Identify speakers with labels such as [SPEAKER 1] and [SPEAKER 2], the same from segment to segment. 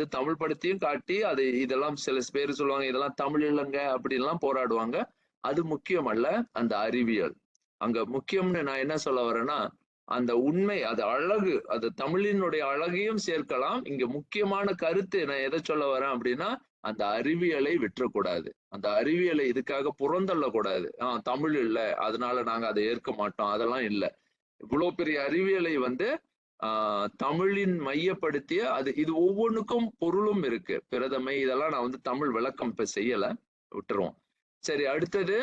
[SPEAKER 1] வந்து தமிழ் படத்தையும் காட்டி அது இதெல்லாம் சில பேர் சொல்லுவாங்க இதெல்லாம் தமிழ் இல்லைங்க அப்படின்லாம் போராடுவாங்க. அது முக்கியம் அல்ல அந்த அறிவியல். அங்க முக்கியம்னு நான் என்ன சொல்ல வரேன்னா அந்த உண்மை அது அழகு அது தமிழினுடைய அழகையும் சேர்க்கலாம். இங்க முக்கியமான கருத்து நான் எதை சொல்ல வரேன் அப்படின்னா அந்த அறிவியலை விட்டுறக்கூடாது. அந்த அறிவியலை இதுக்காக புறந்தள்ளக்கூடாது. ஆஹ் தமிழ் இல்லை அதனால நாங்க அதை ஏற்க மாட்டோம் அதெல்லாம் இல்லை. இவ்வளவு பெரிய அறிவியலை வந்து தமிழின் மையப்படுத்திய அது இது ஒவ்வொன்றுக்கும் பொருளும் இருக்கு. பிரதமை இதெல்லாம் நான் வந்து தமிழ் விளக்கம் இப்ப செய்யல விட்டுருவோம். சரி அடுத்தது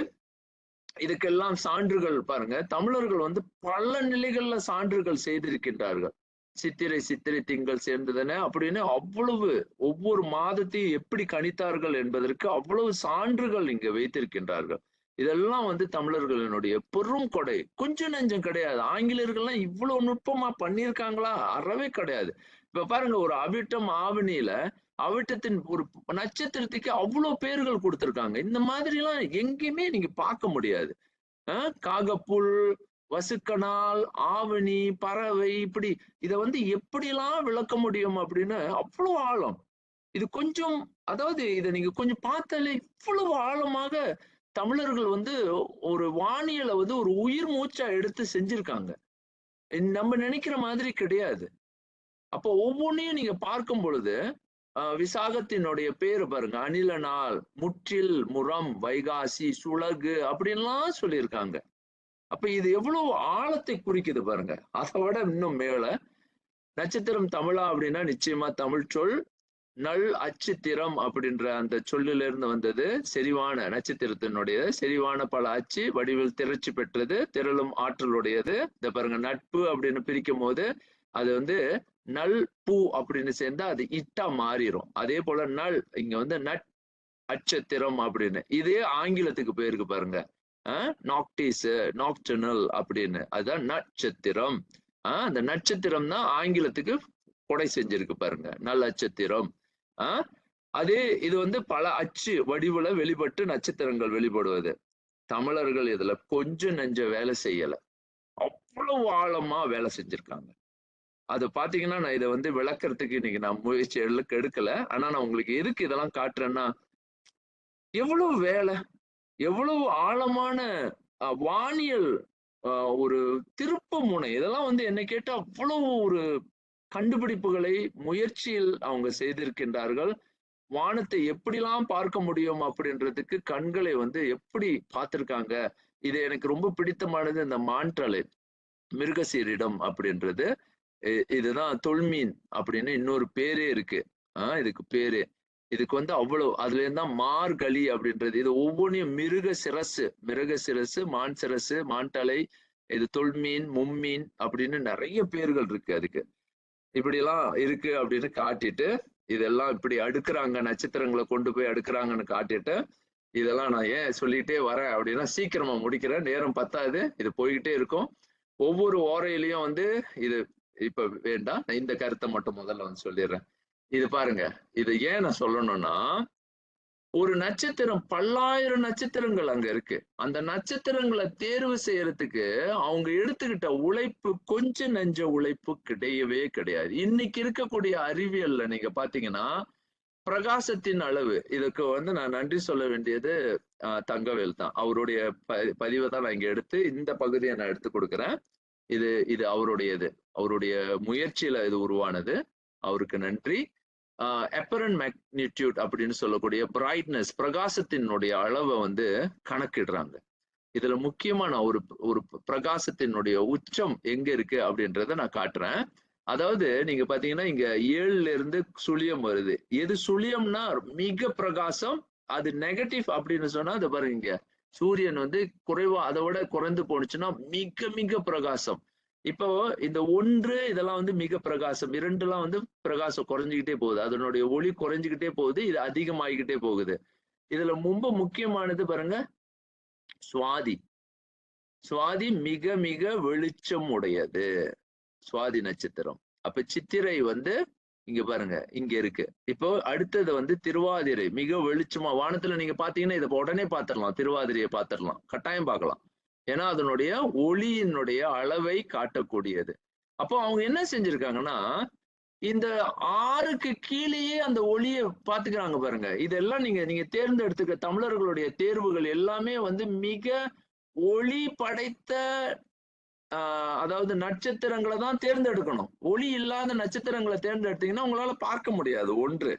[SPEAKER 1] இதுக்கெல்லாம் சான்றுகள் பாருங்க. தமிழர்கள் வந்து பல நிலைகள்ல சான்றுகள் செய்திருக்கின்றார்கள். சித்திரை சித்திரை திங்கள் சேர்ந்ததுன்னு அப்படின்னு அவ்வளவு ஒவ்வொரு மாதத்தையும் எப்படி கணித்தார்கள் என்பதற்கு அவ்வளவு சான்றுகள் இங்க வைத்திருக்கின்றார்கள். இதெல்லாம் வந்து தமிழர்களினுடைய பெரும் கொடை. கொஞ்சம் நெஞ்சம் கிடையாது. ஆங்கிலேயர்கள்லாம் இவ்வளவு நுட்பமா பண்ணியிருக்காங்களா? அறவே கிடையாது. இப்ப பாருங்க ஒரு அவிட்டம் ஆவணியில அவிட்டத்தின் ஒரு நட்சத்திரத்துக்கு அவ்வளவு பேர்கள் கொடுத்திருக்காங்க. இந்த மாதிரி எல்லாம் எங்கேயுமே நீங்க பார்க்க முடியாது. காகப்புல் வசுக்கனால் ஆவணி பறவை இப்படி. இதை வந்து எப்படிலாம் விளக்க முடியும் அப்படின்னு அவ்வளவு ஆழம். இது கொஞ்சம் அதாவது இதை நீங்க கொஞ்சம் பார்த்தாலே இவ்வளவு ஆழமாக தமிழர்கள் வந்து ஒரு வானியலை வந்து ஒரு உயிர் மூச்சா எடுத்து செஞ்சிருக்காங்க. நம்ம நினைக்கிற மாதிரி கிடையாது. அப்போ ஒவ்வொன்றையும் நீங்க பார்க்கும் பொழுது விசாகத்தினுடைய பேரு பாருங்க. அணில நாள் முற்றில் முரம் வைகாசி சுழகு அப்படின்லாம் சொல்லியிருக்காங்க. அப்ப இது எவ்வளவு ஆழத்தை குறிக்குது பாருங்க. அதை விட இன்னும் மேல நட்சத்திரம் தமிழா அப்படின்னா நிச்சயமா தமிழ் சொல் நல் அச்சுத்திரம் அப்படின்ற அந்த சொல்லிலிருந்து வந்தது. செறிவான நட்சத்திரத்தினுடைய செறிவான பல அச்சு வடிவில் திரட்சி பெற்றது. திரளும் ஆற்றலுடையது. இந்த பாருங்க நட்பு அப்படின்னு பிரிக்கும் போது அது வந்து நல் பூ அப்படின்னு சேர்ந்தா அது இட்டா மாறிடும் அதே போல நல் இங்க வந்து நட் அச்சத்திரம் அப்படின்னு. இதே ஆங்கிலத்துக்கு போயிருக்கு பாருங்க. நாக்டிஸ் நாக்டனல் அப்படின்னு. அதுதான் நட்சத்திரம். ஆஹ் அந்த நட்சத்திரம் தான் ஆங்கிலத்துக்கு கொடை செஞ்சிருக்கு பாருங்க. நல் நட்சத்திரம் அதே இது வந்து பல அச்சு வடிவுல வெளிப்பட்டு நட்சத்திரங்கள் வெளிப்படுவது. தமிழர்கள் இதுல கொஞ்சம் நெஞ்ச வேலை செய்யல. அவ்வளவு ஆழமா வேலை செஞ்சிருக்காங்க. அது பாத்தீங்கன்னா நான் இதை வந்து விளக்குறதுக்கு இன்னைக்கு நான் முயற்சி எடுக்கல ஆனா நான் உங்களுக்கு எதுக்கு இதெல்லாம் காட்டுறேன்னா எவ்வளவு வேலை எவ்வளவு ஆழமான வானியல் ஒரு திருப்ப முனை இதெல்லாம் வந்து என்ன கேட்டா அவ்வளவு ஒரு கண்டுபிடிப்புகளை முயற்சியில் அவங்க செய்திருக்கின்றார்கள். வானத்தை எப்படிலாம் பார்க்க முடியும் அப்படின்றதுக்கு கண்களை வந்து எப்படி பார்த்திருக்காங்க? இது எனக்கு ரொம்ப பிடித்தமானது இந்த மான்றலை மிருகசீரிடம் அப்படின்றது. இதுதான் தொல்மீன் அப்படின்னு இன்னொரு பேரே இருக்கு. ஆஹ் இதுக்கு பேரு. இதுக்கு வந்து அவ்வளவு அதுல இருந்தா மார்கழி அப்படின்றது. இது ஒவ்வொன்றையும் மிருக சிரசு மிருக சிரசு மான் சிரசு மான்டலை இது தொல்மீன் மும்மீன் அப்படின்னு நிறைய பேர்கள் இருக்கு அதுக்கு. இப்படி எல்லாம் இருக்கு அப்படின்னு காட்டிட்டு இதெல்லாம் இப்படி அடுக்குறாங்க நட்சத்திரங்களை கொண்டு போய் அடுக்குறாங்கன்னு காட்டிட்டு இதெல்லாம் நான் ஏன் சொல்லிட்டே வரேன் அப்படின்னா சீக்கிரமா முடிக்கிறேன் நேரம் பத்தாது இது போய்கிட்டே இருக்கும். ஒவ்வொரு ஓரையிலையும் வந்து இது இப்ப வேண்டாம் நான் இந்த கருத்தை மட்டும் முதல்ல வந்து சொல்லிடுறேன். இது பாருங்க இது ஏன் நான் சொல்லணும்னா ஒரு நட்சத்திரம் பல்லாயிரம் நட்சத்திரங்கள் அங்க இருக்கு. அந்த நட்சத்திரங்களை தேர்வு செய்யறதுக்கு அவங்க எடுத்துக்கிட்ட உழைப்பு கொஞ்சம் நெஞ்ச உழைப்பு கிடையவே கிடையாது. இன்னைக்கு இருக்கக்கூடிய அறிவியல்ல நீங்க பாத்தீங்கன்னா பிரகாசத்தின் அளவு. இதுக்கு வந்து நான் நன்றி சொல்ல வேண்டியது தங்கவேல் தான். அவருடைய ப பதிவை தான் நான் இங்க எடுத்து இந்த பகுதியை நான் எடுத்து கொடுக்குறேன். இது இது அவருடையது. அவருடைய முயற்சியில இது உருவானது. அவருக்கு நன்றி. அப்பரண்ட் மேக்னிடியூட் அப்படின்னு சொல்லக்கூடிய பிரைட்னஸ் பிரகாசத்தினுடைய அளவை வந்து கணக்கிடுறாங்க. இதுல முக்கியமான ஒரு ஒரு பிரகாசத்தினுடைய உச்சம் எங்க இருக்கு அப்படின்றத நான் காட்டுறேன். அதாவது நீங்க பாத்தீங்கன்னா இங்க ஏழுல இருந்து சுழியம் வருது. எது சுழியம்னா மிக பிரகாசம் அது நெகட்டிவ் அப்படின்னு சொன்னா அது பாருங்க சூரியன் வந்து குறைவா அதை விட குறைந்து போனுச்சுன்னா மிக மிக பிரகாசம். இப்போ இந்த ஒன்று இதெல்லாம் வந்து மிக பிரகாசம். இரண்டுலாம் வந்து பிரகாசம் குறைஞ்சிக்கிட்டே போகுது. அதனுடைய ஒளி குறைஞ்சிக்கிட்டே போகுது. இது அதிகமாகிக்கிட்டே போகுது. இதுல ரொம்ப முக்கியமானது பாருங்க சுவாதி. சுவாதி மிக மிக வெளிச்சம் உடையது. சுவாதி நட்சத்திரம். அப்ப சித்திரை வந்து இங்க பாருங்க இங்க இருக்கு. இப்போ அடுத்தது வந்து திருவாதிரை மிக வெளிச்சமா. வானத்துல நீங்க பாத்தீங்கன்னா இதை உடனே பாத்திரலாம் திருவாதிரையை பாத்திரலாம் கட்டாயம் பார்க்கலாம். ஏன்னா அதனுடைய ஒளியினுடைய அளவை காட்டக்கூடியது. அப்போ அவங்க என்ன செஞ்சிருக்காங்கன்னா இந்த ஆறுக்கு கீழேயே அந்த ஒளியை பாத்துக்கிறாங்க பாருங்க. இதெல்லாம் நீங்க நீங்க தேர்ந்தெடுத்துக்க தமிழர்களுடைய தேர்வுகள் எல்லாமே வந்து மிக ஒளி படைத்த ஆஹ் அதாவது நட்சத்திரங்களை தான் தேர்ந்தெடுக்கணும். ஒளி இல்லாத நட்சத்திரங்களை தேர்ந்தெடுத்தீங்கன்னா உங்களால பார்க்க முடியாது ஒன்று.